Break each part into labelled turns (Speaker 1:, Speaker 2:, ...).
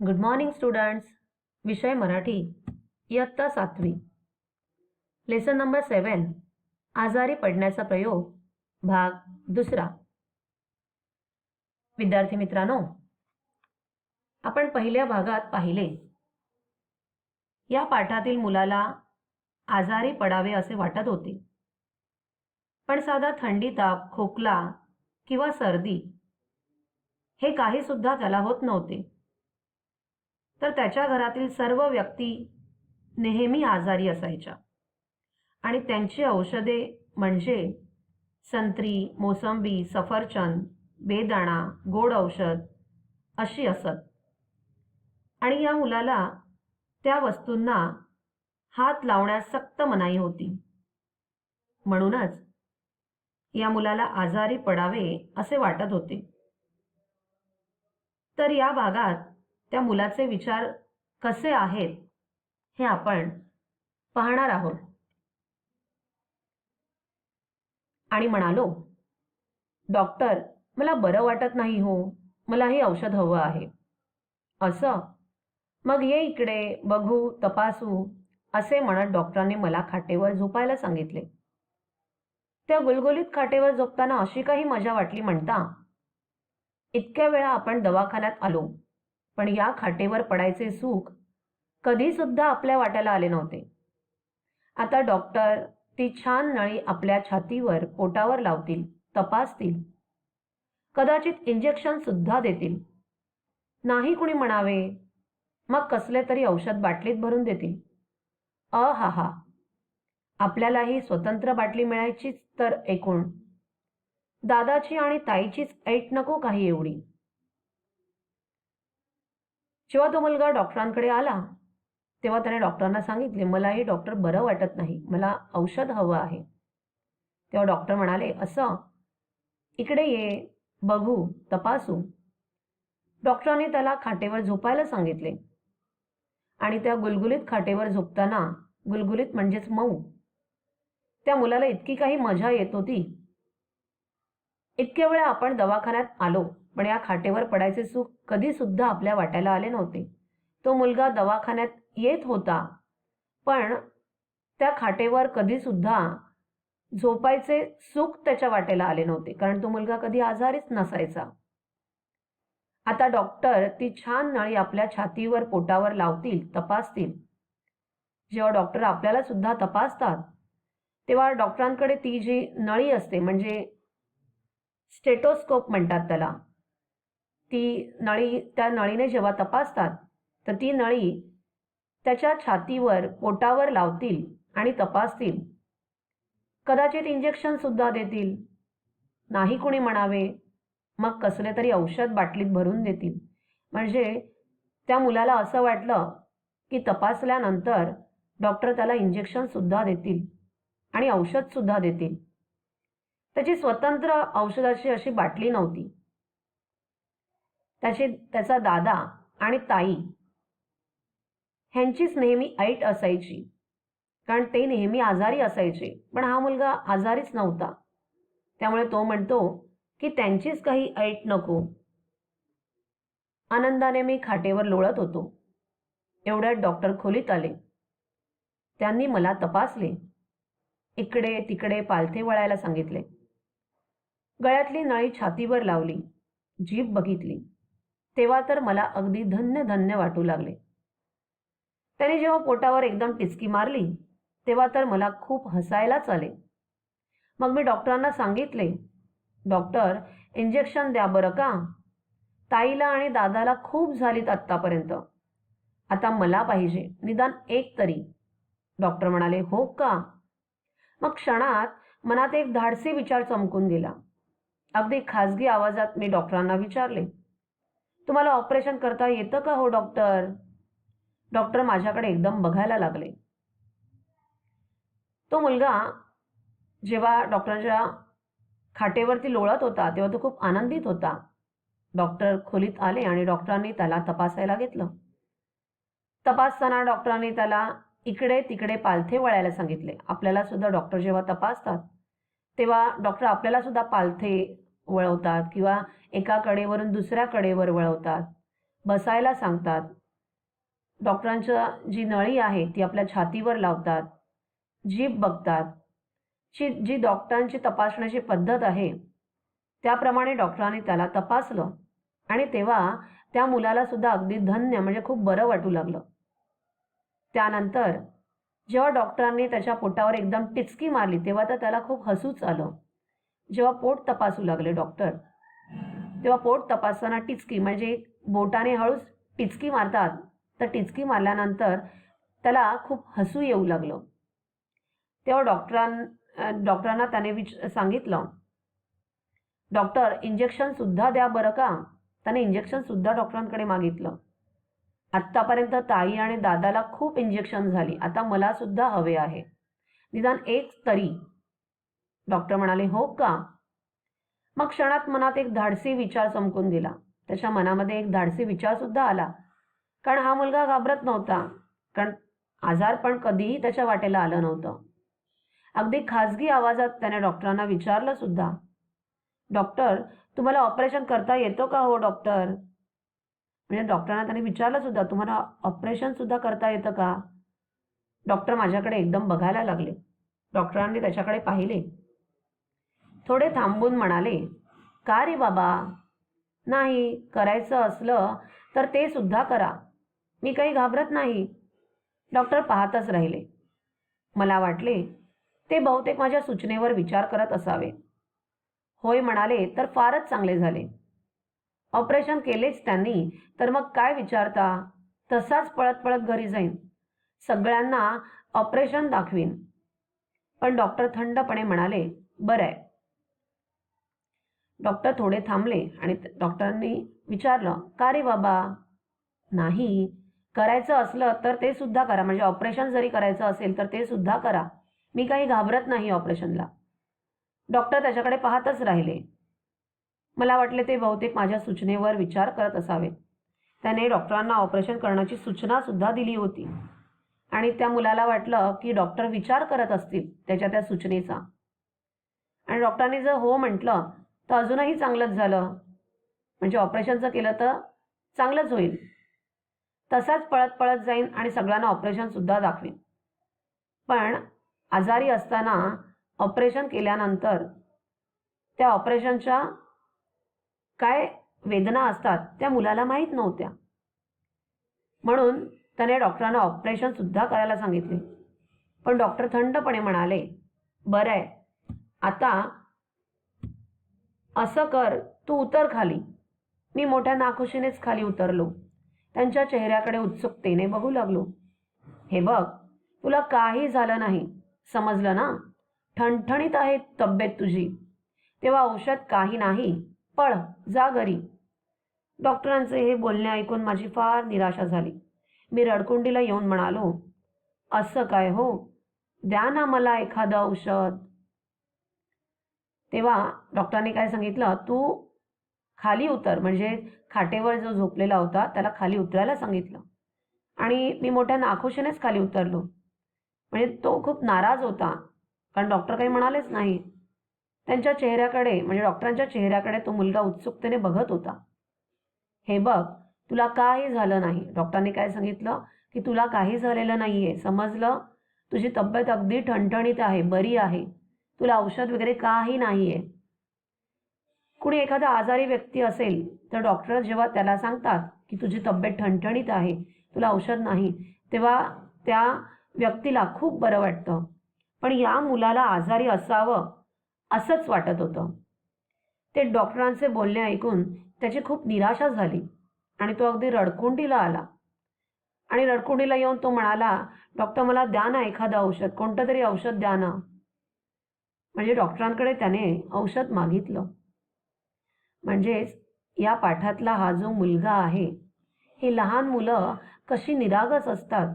Speaker 1: Good morning students विषय मराठी. इयत्ता सातवी. लेसन नंबर सेवन आजारी पडण्याचा प्रयोग. भाग दुसरा. विद्यार्थी मित्रांनो आपण पहिल्या भागात पाहिले. या पाठातील मुलाला आजारी पडावे असे वाटत होते. पण साधा थंडी ताप खोकला किंवा सर्दी हे काही सुद्धा त्याला होत नव्हते. तर त्याच्या घरातील सर्व व्यक्ती नेहमी आजारी असायच्या. आणि त्यांची औषधे म्हणजे संत्री मोसंबी सफरचंद बेदाणा गोड औषध अशी असत. आणि या मुलाला त्या वस्तूंना हात लावण्यास सक्त मनाई होती. म्हणूनच या मुलाला आजारी पडावे असे वाटत होते. तर या भागात त्या मुलाचे विचार कसे आहेत हे आपण पाहणार आहोत. आणि म्हणालो डॉक्टर मला बरं वाटत नाही हो. मला हे औषध हवं आहे. असं? मग ये इकडे बघू तपासू असे म्हणत डॉक्टरांनी मला खाटेवर झोपायला सांगितले. त्या गुलगुलीत खाटेवर झोपताना अशी काही मजा वाटली म्हणता इतक्या वेळा आपण दवाखान्यात आलो. पण या खाटेवर पडायचे सुख कधीसुद्धा आपल्या वाट्याला आले नव्हते. आता डॉक्टर ती छान नळी आपल्या छातीवर पोटावर लावतील तपासतील. कदाचित इंजेक्शन सुद्धा देतील. नाही कुणी म्हणावे मग कसले तरी औषध बाटलीत भरून देतील. अ हा हा. आपल्यालाही स्वतंत्र बाटली मिळायचीच तर एकूण. दादाची आणि ताईचीच ऐट नको काही एवढी. जेव्हा तो मुलगा डॉक्टरांकडे आला तेव्हा त्याने डॉक्टरांना सांगितले मला हे डॉक्टर बरं वाटत नाही मला औषध हवं आहे. तेव्हा डॉक्टर म्हणाले असं? इकडे ये बघू तपासू. डॉक्टरांनी त्याला खाटेवर झोपायला सांगितले. आणि त्या गुलगुलीत खाटेवर झोपताना गुलगुलीत म्हणजेच मऊ. त्या मुलाला इतकी काही मजा येत होती. इतक्या वेळा आपण दवाखान्यात आलो. पण या खाटेवर पडायचे सुख कधी सुद्धा आपल्या वाट्याला आले नव्हते. तो मुलगा दवाखान्यात येत होता पण त्या खाटेवर कधी सुद्धा झोपायचे सुख त्याच्या वाटेला आले नव्हते कारण तो मुलगा कधी आजारीच नसायचा. आता डॉक्टर ती छान नळी आपल्या छातीवर पोटावर लावतील तपासतील. जेव्हा डॉक्टर आपल्याला सुद्धा तपासतात तेव्हा डॉक्टरांकडे ती जी नळी असते म्हणजे स्टेटोस्कोप म्हणतात त्याला ती नळी त्या नळीने जेव्हा तपासतात तर ती नळी त्याच्या छातीवर पोटावर लावतील आणि तपासतील. कदाचित इंजेक्शन सुद्धा देतील. नाही कुणी म्हणावे मग कसले तरी औषध बाटलीत भरून देतील. म्हणजे त्या मुलाला असं वाटलं की तपासल्यानंतर डॉक्टर त्याला इंजेक्शन सुद्धा देतील आणि औषध सुद्धा देतील. त्याची स्वतंत्र औषधाची अशी बाटली नव्हती. त्याचे त्याचा दादा आणि ताई ह्यांचीच नेहमी ऐट असायची. कारण ते नेहमी आजारी असायचे. पण हा मुलगा आजारीच नव्हता. त्यामुळे तो म्हणतो की त्यांचीच काही ऐट नको. आनंदाने मी खाटेवर लोळत होतो. एवढ्यात डॉक्टर खोलीत आले. त्यांनी मला तपासले. इकडे तिकडे पालथे वळायला सांगितले. गळ्यातली नळी छातीवर लावली. जीभ बघितली. तेव्हा तर मला अगदी धन्य धन्य वाटू लागले. त्याने जेव्हा पोटावर एकदम टिचकी मारली तेव्हा तर मला खूप हसायलाच आले मग मी डॉक्टरांना सांगितले डॉक्टर इंजेक्शन द्या बरं का? ताईला आणि दादाला खूप झालीत आत्तापर्यंत. आता मला पाहिजे निदान एक तरी. डॉक्टर म्हणाले हो का? मग क्षणात मनात एक धाडसी विचार चमकून गेला. अगदी खाजगी आवाजात मी डॉक्टरांना विचारले तुम्हाला ऑपरेशन करता येतं का हो डॉक्टर? डॉक्टर माझ्याकडे एकदम बघायला लागले. तो मुलगा जेव्हा डॉक्टरांच्या खाटेवरती लोळत होता तेव्हा तो खूप आनंदित होता. डॉक्टर खोलीत आले आणि डॉक्टरांनी त्याला तपासायला घेतलं. तपासताना डॉक्टरांनी त्याला इकडे तिकडे पालथे वळायला सांगितले. आपल्याला सुद्धा डॉक्टर जेव्हा तपासतात तेव्हा डॉक्टर आपल्याला सुद्धा पालथे वळवतात किंवा एका कडेवरून दुसऱ्या कडेवर वळवतात. बसायला सांगतात. डॉक्टरांच्या जी नळी आहे ती आपल्या छातीवर लावतात. जीभ बघतात. जी जी डॉक्टरांची तपासण्याची पद्धत आहे त्याप्रमाणे डॉक्टरांनी त्याला तपासलं आणि तेव्हा त्या मुलाला सुद्धा अगदी धन्य म्हणजे खूप बरं वाटू लागलं. त्यानंतर जेव्हा डॉक्टरांनी त्याच्या पोटावर एकदम टिचकी मारली तेव्हा तर त्याला खूप हसूच आलं. जेव्हा पोट तपासू लागले डॉक्टर तेव्हा पोट तपासताना टिचकी म्हणजे बोटाने हळूच टिचकी मारतात. तर टिचकी मारल्यानंतर त्याला खूप हसू येऊ लागलं. तेव्हा डॉक्टरां डॉक्टरांना त्याने विच सांगितलं डॉक्टर इंजेक्शनसुद्धा द्या बरं का? त्याने इंजेक्शनसुद्धा डॉक्टरांकडे मागितलं. आत्तापर्यंत ताई आणि दादाला खूप इंजेक्शन झाली. आता मला सुद्धा हवे आहे. निदान एक तरी डॉक्टर म्हणाले हो का? मग क्षणात मनात एक धाडसी विचार चमकून दिला. त्याच्या मनामध्ये एक धाडसी विचार सुद्धा आला. कारण हा मुलगा घाबरत नव्हता. कारण आजार पण कधीही त्याच्या वाटेला आलं नव्हतं. अगदी खाजगी आवाजात त्याने डॉक्टरांना विचारलं सुद्धा. डॉक्टर तुम्हाला ऑपरेशन करता येतो का हो डॉक्टर? म्हणजे डॉक्टरांना त्याने विचारलं सुद्धा तुम्हाला ऑपरेशन सुद्धा करता येतं का? डॉक्टर माझ्याकडे एकदम बघायला लागले. डॉक्टरांनी त्याच्याकडे पाहिले. थोडे थांबून म्हणाले का रे बाबा? नाही करायचं असलं तर ते सुद्धा करा. मी काही घाबरत नाही. डॉक्टर पाहतच राहिले. मला वाटले ते बहुतेक माझ्या सूचनेवर विचार करत असावे. होय म्हणाले तर फारच चांगले झाले. ऑपरेशन केलेच त्यांनी तर मग काय विचारता? तसाच पळत पळत घरी जाईन. सगळ्यांना ऑपरेशन दाखवीन. पण डॉक्टर थंडपणे म्हणाले बरं आहे. डॉक्टर थोडे थांबले आणि डॉक्टरांनी विचारलं का रे बाबा? नाही. करायचं असलं तर ते सुद्धा करा. म्हणजे ऑपरेशन जरी करायचं असेल तर ते सुद्धा करा. मी काही घाबरत नाही ऑपरेशनला. डॉक्टर त्याच्याकडे पाहतच राहिले. मला वाटले ते बहुतेक माझ्या सूचनेवर विचार करत असावेत. त्याने डॉक्टरांना ऑपरेशन करण्याची सूचना सुद्धा दिली होती. आणि त्या मुलाला वाटलं की डॉक्टर विचार करत असतील त्याच्या त्या सूचनेचा. आणि डॉक्टरांनी जर हो म्हटलं तर अजूनही चांगलंच झालं. म्हणजे ऑपरेशनचं केलं तर चांगलंच होईल. तसाच पळत पळत जाईन आणि सगळ्यांना ऑपरेशनसुद्धा दाखवीन. पण आजारी असताना ऑपरेशन केल्यानंतर त्या ऑपरेशनच्या काय वेदना असतात त्या मुलाला माहीत नव्हत्या. म्हणून त्याने डॉक्टरांना ऑपरेशनसुद्धा करायला सांगितले. पण डॉक्टर थंडपणे म्हणाले बरं आहे. आता असं कर तू उतर खाली. मी मोठ्या नाखुशीनेच खाली उतरलो. त्यांच्या चेहऱ्याकडे उत्सुकतेने बघू लागलो. हे बघ तुला काही झालं नाही. समजलं ना? ठणठणीत आहे तब्येत तुझी. तेव्हा औषध काही नाही. पळ जा घरी. डॉक्टरांचे हे बोलणे ऐकून माझी फार निराशा झाली. मी रडकुंडीला येऊन म्हणालो असं काय हो? द्या ना मला एखादं औषध. तेव्हा डॉक्टरांनी काय सांगितलं? तू खाली उतर. म्हणजे खाटेवर जो झोपलेला होता त्याला खाली उतरायला सांगितलं. आणि मी मोठ्या नाखुशीनेच खाली उतरलो. म्हणजे तो खूप नाराज होता. कारण डॉक्टर काही म्हणालेच नाही. त्यांच्या चेहऱ्याकडे म्हणजे डॉक्टरांच्या चेहऱ्याकडे तो मुलगा उत्सुकतेने बघत होता. हे बघ तुला काही झालं नाही. डॉक्टरांनी काय सांगितलं? की तुला काही झालेलं नाही आहे समजलं? तुझी तब्येत अगदी ठणठणीत आहे. बरी आहे. तुला औषध वगैरे काही नाही आहे कुणी एखादा आजारी व्यक्ती असेल तर डॉक्टर जेव्हा त्याला सांगतात की तुझी तब्येत ठणठणीत आहे तुला औषध नाही तेव्हा त्या व्यक्तीला खूप बरं वाटतं. पण या मुलाला आजारी असावं असंच वाटत होतं. ते डॉक्टरांचे बोलणे ऐकून त्याची खूप निराशा झाली आणि तो अगदी रडकुंडीला आला. आणि रडकुंडीला येऊन तो म्हणाला डॉक्टर मला द्या ना एखादं औषध कोणतं तरी औषध द्या ना. म्हणजे डॉक्टरांकडे त्याने औषध मागितलं. म्हणजेच या पाठातला हा जो मुलगा आहे ही लहान मुलं कशी निरागस असतात?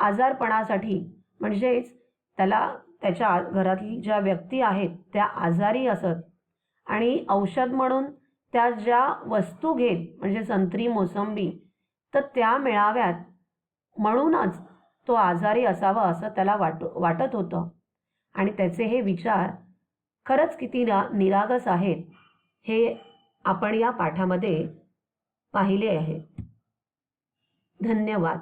Speaker 1: आजारपणासाठी म्हणजेच त्याला त्याच्या घरातली ज्या व्यक्ती आहेत त्या आजारी असत. आणि औषध म्हणून त्या ज्या वस्तू घेत म्हणजे संत्री मोसंबी तर त्या मिळाव्यात. म्हणूनच तो आजारी असावा असं त्याला वाट वाटत होतं. आणि त्याचे हे विचार खरंच किती ना निरागस आहेत हे आपण या पाठामध्ये पाहिले आहे धन्यवाद.